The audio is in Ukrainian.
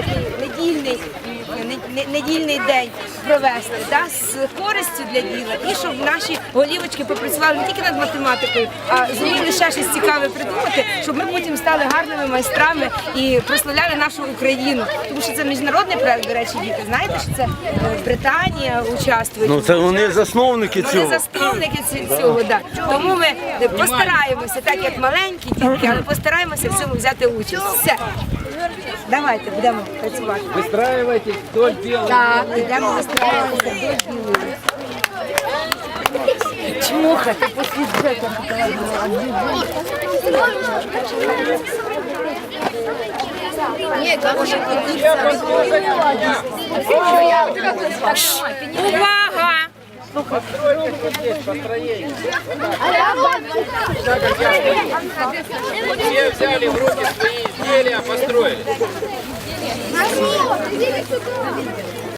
такий недільний, не- не- недільний день провести да, з користю для діла і щоб наші голівочки попрацювали не тільки над математикою, а зуміли ще щось цікаве придумати, щоб ми потім стали гарними майстрами і прославляли нашу Україну. Тому що це міжнародний проект, до речі, діти. Знаєте, що це е, Британія участвує. Ну це вони засновники Вони засновники цього, да. Тому ми постараємося, так як маленькі дітки, але постараємося в цьому взяти участь. Все. Давайте будемо працювати. Выстраивайтесь вдоль белого. Так, йдемо вистраємося до білої. Чмухати послід джека. Увага! Все взяли в руки свои изделия, построили.